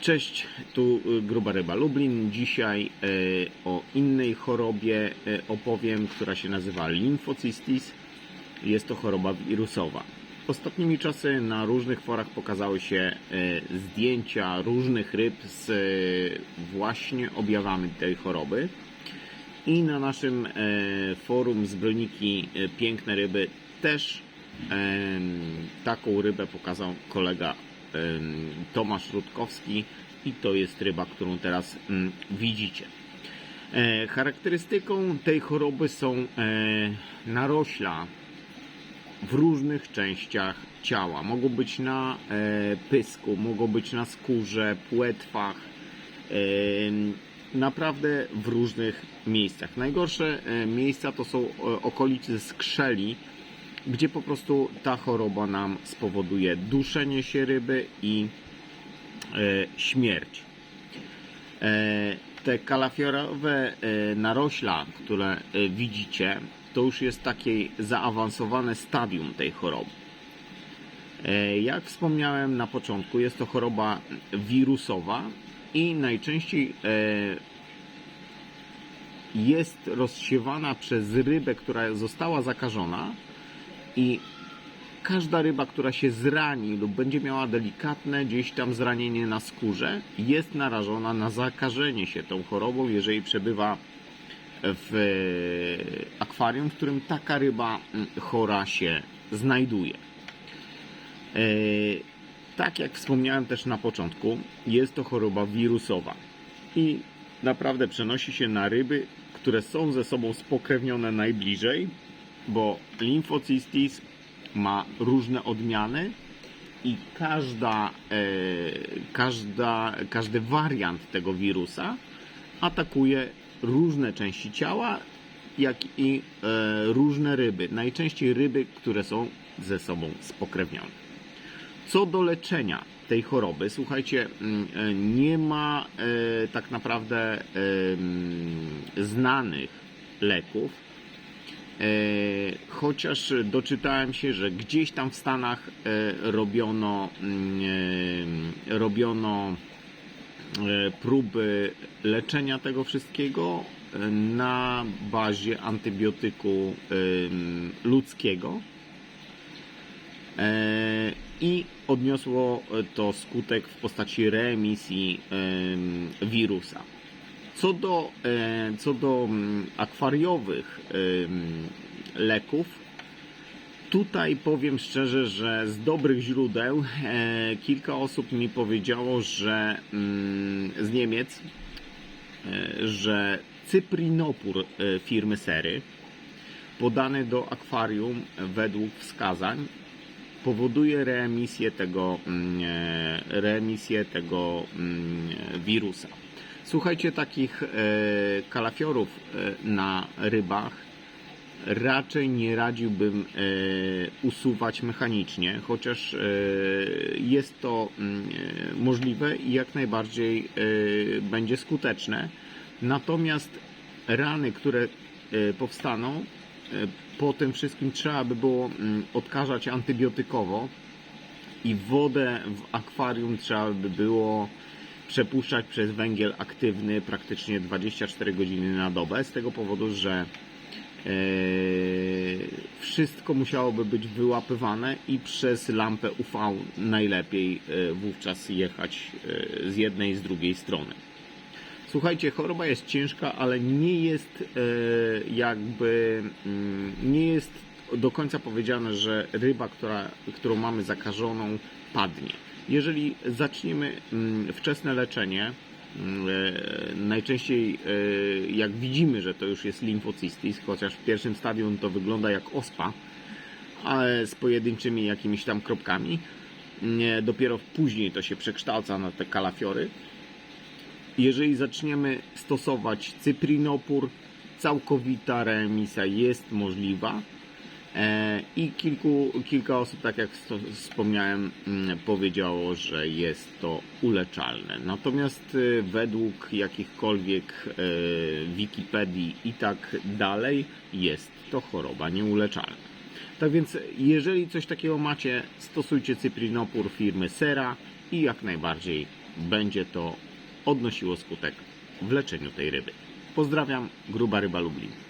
Cześć, tu y, Gruba Ryba Lublin. Dzisiaj y, o innej chorobie y, opowiem, która się nazywa limfocystis. Jest to choroba wirusowa. Ostatnimi czasy na różnych forach pokazały się zdjęcia różnych ryb z właśnie objawami tej choroby. I na naszym forum Zbrojniki Piękne Ryby też taką rybę pokazał kolega Tomasz Rutkowski i to jest ryba, którą teraz widzicie. E, charakterystyką tej choroby są e, narośla w różnych częściach ciała. Mogą być na e, pysku, mogą być na skórze, płetwach, naprawdę w różnych miejscach. Najgorsze miejsca to są okolice skrzeli, gdzie po prostu ta choroba nam spowoduje duszenie się ryby i e, śmierć. E, te kalafiorowe e, narośla, które widzicie, to już jest takie zaawansowane stadium tej choroby. Jak wspomniałem na początku, jest to choroba wirusowa i najczęściej jest rozsiewana przez rybę, która została zakażona i każda ryba, która się zrani lub będzie miała delikatne gdzieś tam zranienie na skórze, jest narażona na zakażenie się tą chorobą, jeżeli przebywa w e, akwarium, w którym taka ryba mm, chora się znajduje. E, Tak jak wspomniałem też na początku, jest to choroba wirusowa i naprawdę przenosi się na ryby, które są ze sobą spokrewnione najbliżej, bo limfocystis ma różne odmiany i każda, e, każda, każdy wariant tego wirusa atakuje różne części ciała, jak i e, różne ryby. Najczęściej ryby, które są ze sobą spokrewnione. Co do leczenia tej choroby, słuchajcie, mm, e, nie ma tak naprawdę znanych leków. E, chociaż doczytałem się, że gdzieś tam w Stanach e, robiono, mm, e, robiono próby leczenia tego wszystkiego na bazie antybiotyku ludzkiego i odniosło to skutek w postaci reemisji em, wirusa. Co do, e, co do mm, akwariowych leków, tutaj powiem szczerze, że z dobrych źródeł e, kilka osób mi powiedziało, że mm, z Niemiec, e, że cyprinopór firmy Sery podany do akwarium według wskazań powoduje reemisję tego, mm, reemisję tego wirusa. Słuchajcie, takich e, kalafiorów e, na rybach raczej nie radziłbym e, usuwać mechanicznie, chociaż jest to mm, możliwe i jak najbardziej będzie skuteczne. Natomiast rany, które powstaną, po tym wszystkim trzeba by było mm, odkażać antybiotykowo i wodę w akwarium trzeba by było przepuszczać przez węgiel aktywny praktycznie 24 godziny na dobę, z tego powodu, że e, wszystko musiałoby być wyłapywane i przez lampę UV najlepiej e, wówczas jechać e, z jednej i z drugiej strony. Słuchajcie, choroba jest ciężka, ale nie jest jakby mm, nie jest do końca powiedziane, że ryba, która, którą mamy zakażoną, padnie. Jeżeli zaczniemy mm, wczesne leczenie, mm, e, najczęściej e, jak widzimy, że to już jest limfocystis, chociaż w pierwszym stadium to wygląda jak ospa, ale z pojedynczymi jakimiś tam kropkami, nie, dopiero później to się przekształca na te kalafiory, jeżeli zaczniemy stosować cyprinopór, całkowita remisja jest możliwa. E, I kilku, kilka osób, tak jak wspomniałem, mm, powiedziało, że jest to uleczalne. Natomiast e, według jakichkolwiek e, Wikipedii i tak dalej, jest to choroba nieuleczalna. Tak więc, jeżeli coś takiego macie, stosujcie cyprinopór firmy Sera i jak najbardziej będzie to odnosiło skutek w leczeniu tej ryby. Pozdrawiam, gruba ryba Lublin.